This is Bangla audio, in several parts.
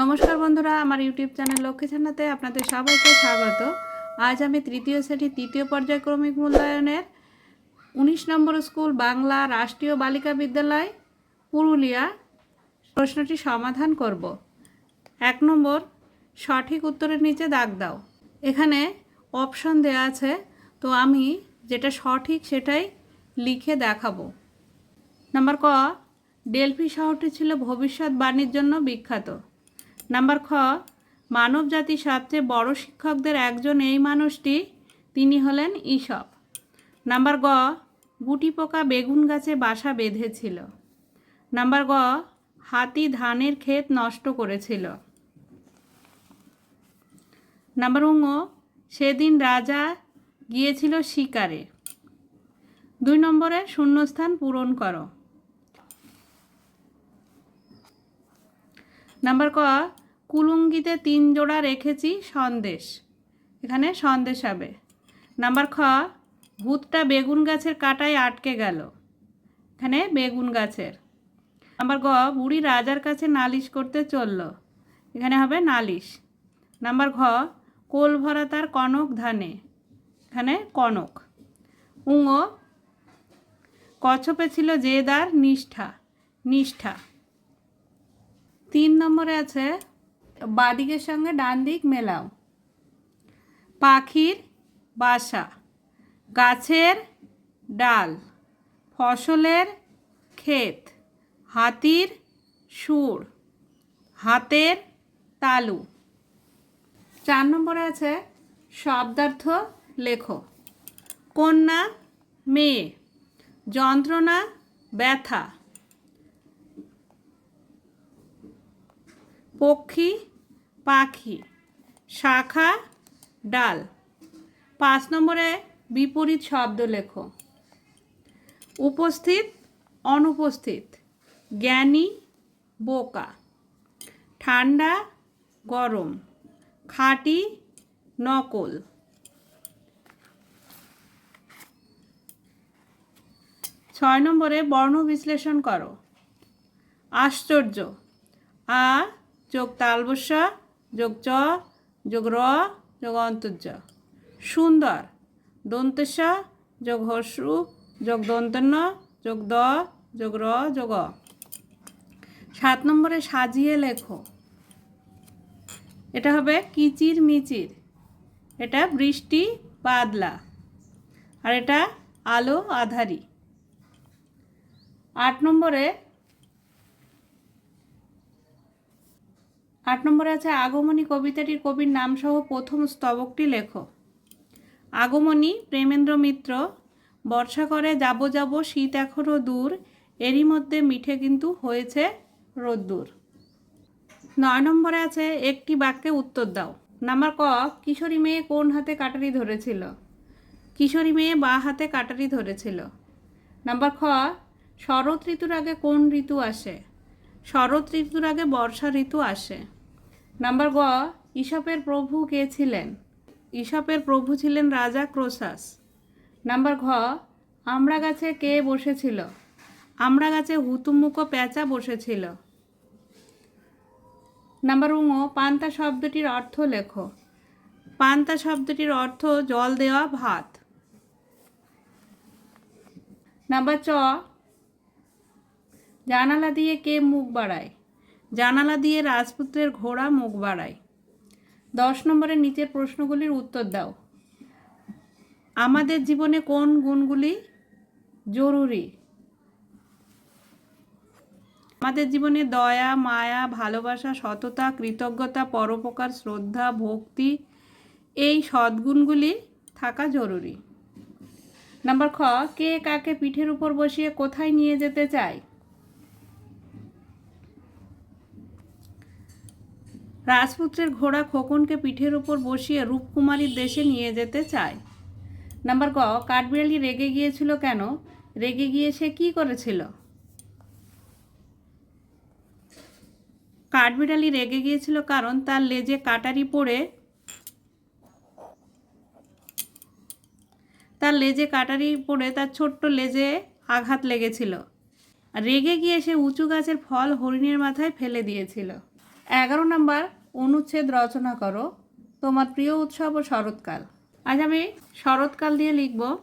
নমস্কার বন্ধুরা, আমার ইউটিউব চ্যানেল লক্ষ্মী ছানাতে আপনাদের সবাইকে স্বাগত। আজ আমি তৃতীয় শ্রেণির তৃতীয় পর্যায়ক্রমিক মূল্যায়নের উনিশ নম্বর স্কুল বাংলা রাষ্ট্রীয় বালিকা বিদ্যালয়, পুরুলিয়া প্রশ্নটি সমাধান করব। এক নম্বর, সঠিক উত্তরের নিচে দাগ দাও। এখানে অপশন দেওয়া আছে, তো আমি যেটা সঠিক সেটাই লিখে দেখাবো। নাম্বার ক, ডেলফি শহরটি ছিল ভবিষ্যৎ বাণীর জন্য বিখ্যাত। নাম্বার খ, মানব জাতির সবচেয়ে বড় শিক্ষকদের একজন এই মানুষটি, তিনি হলেন ঈশপ নাম্বার গ, গুটি পোকা বেগুন গাছে বাসা বেঁধেছিল। নাম্বার গ, হাতি ধানের ক্ষেত নষ্ট করেছিল। নাম্বার উঙ সেদিন রাজা গিয়েছিল শিকারে। দুই নম্বরে শূন্যস্থান পূরণ করো। নাম্বার ক, কুলুঙ্গিতে তিন জোড়া রেখেছি সন্দেশ। এখানে সন্দেশ হবে। নাম্বার খ, ভূতটা বেগুন গাছের কাটায় আটকে গেল। এখানে বেগুন গাছের। নাম্বার গ, বুড়ি রাজার কাছে নালিশ করতে চলল। এখানে হবে নালিশ। নাম্বার ঘ, কোল ভরা তার কনক ধানে। এখানে কনক। উঙ কচ্ছপে ছিল জেদার নিষ্ঠা। নিষ্ঠা। তিন নম্বরে আছে, বাদিকের সঙ্গে ডান দিক মেলাও। পাখির বাসা, গাছের ডাল, ফসলের ক্ষেত, হাতির সুর হাতের তালু। চার নম্বরে আছে, শব্দার্থ লেখো। কন্যা, মেয়ে, যন্ত্রণা, ব্যথা। পক্ষী, পাখি, শাখা, ডাল। পাঁচ নম্বরে বিপরীত শব্দ লেখো। উপস্থিত, অনুপস্থিত, জ্ঞানী, বোকা। ঠান্ডা, গরম। খাঁটি, নকল। ছয় নম্বরে বর্ণ বিশ্লেষণ করো। আশ্চর্য। আ যোগ তালবস্য, যোগ চ, যোগ র, যোগ অন্তর্য। সুন্দর। দন্তেশ যোগ হর্ষু যোগ দন্তন্য, যোগ দ, যোগ র, যোগ। সাত নম্বরে সাজিয়ে লেখো। এটা হবে কিচির মিচির এটা বৃষ্টি, বাদলা। আর এটা আলো, আধারি। আট নম্বরে আট নম্বরে আছে, আগমনী কবিতাটির কবির নামসহ প্রথম স্তবকটি লেখো। আগমনী, প্রেমেন্দ্র মিত্র বর্ষা করে যাব যাব, শীত এখনও দূর, এরই মধ্যে মিঠে কিন্তু হয়েছে রোদ্দুর। নয় নম্বরে আছে, একটি বাক্যে উত্তর দাও। নাম্বার ক, কিশোরী মেয়ে কোন হাতে কাটারি ধরেছিল? কিশোরী মেয়ে বা হাতে কাটারি ধরেছিল? নাম্বার খ, শরৎ ঋতুর আগে কোন ঋতু আসে? শরৎ ঋতুর আগে বর্ষা ঋতু আসে। নাম্বার গ ঈশপের প্রভু কে ছিলেন? ঈশপের প্রভু ছিলেন রাজা ক্রোসাস নাম্বার ঘ, আমরা গাছে কে বসেছিল? আমরা গাছে হুতুমুখ পেঁচা বসেছিল। নাম্বার উঙ পান্তা শব্দটির অর্থ লেখো। পান্তা শব্দটির অর্থ জল দেওয়া ভাত। নাম্বার চ, জানালা দিয়ে কে মুখ বাড়ায়? জানালা দিয়ে রাজপুত্রের ঘোড়া মুখ বাড়ায়। দশ নম্বরের নিচের প্রশ্নগুলির উত্তর দাও। আমাদের জীবনে কোন গুণগুলি জরুরি? আমাদের জীবনে দয়া, মায়া, ভালোবাসা, সততা, কৃতজ্ঞতা, পরোপকার, শ্রদ্ধা, ভক্তি, এই সদ্গুণগুলি থাকা জরুরি। নাম্বার খ, কে কাকে পিঠের উপর বসিয়ে কোথায় নিয়ে যেতে চায়? রাজপুত্রের ঘোড়া খোকনকে পিঠের উপর বসিয়ে রূপকুমারীর দেশে নিয়ে যেতে চায়। নাম্বার ক, কাঠবিড়ালি রেগে গিয়েছিল কেন? রেগে গিয়ে সে কী করেছিল? কাঠবিড়ালি রেগে গিয়েছিল কারণ তার লেজে কাটারি পড়ে, তার লেজে কাটারি পড়ে তার ছোট্ট লেজে আঘাত লেগেছিল। রেগে গিয়ে সে উঁচু গাছের ফল হরিণের মাথায় ফেলে দিয়েছিল। এগারো নম্বর অনুচ্ছেদ রচনা করো। তোমার প্রিয় উৎসব ও শরৎকাল। আজ আমি শরৎকাল দিয়ে লিখব,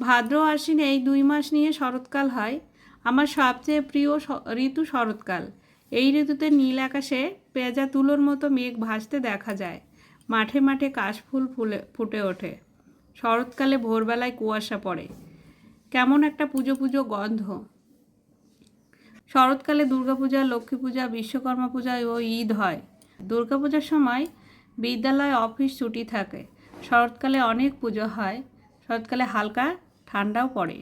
ভাদ্র আশ্বিন এই দুই মাস নিয়ে শরৎকাল হয়। আমার সবচেয়ে প্রিয় ঋতু শরৎকাল। এই ঋতুতে নীল আকাশে পেঁজা তুলোর মতো মেঘ ভাসতে দেখা যায়। মাঠে মাঠে কাশফুল ফুলে, ফুটে ওঠে। শরৎকালে ভোরবেলায় কুয়াশা পড়ে। কেমন একটা পুজো পুজো গন্ধ। শরৎকালে দুর্গাপূজা লক্ষ্মী পূজা বিশ্বকর্মা পূজা ও ঈদ হয়। দুর্গাপূজার সময় বিদ্যালয় অফিস ছুটি থাকে। শরৎকালে অনেক পুজো হয়। শরৎকালে হালকা ঠান্ডাও পড়ে।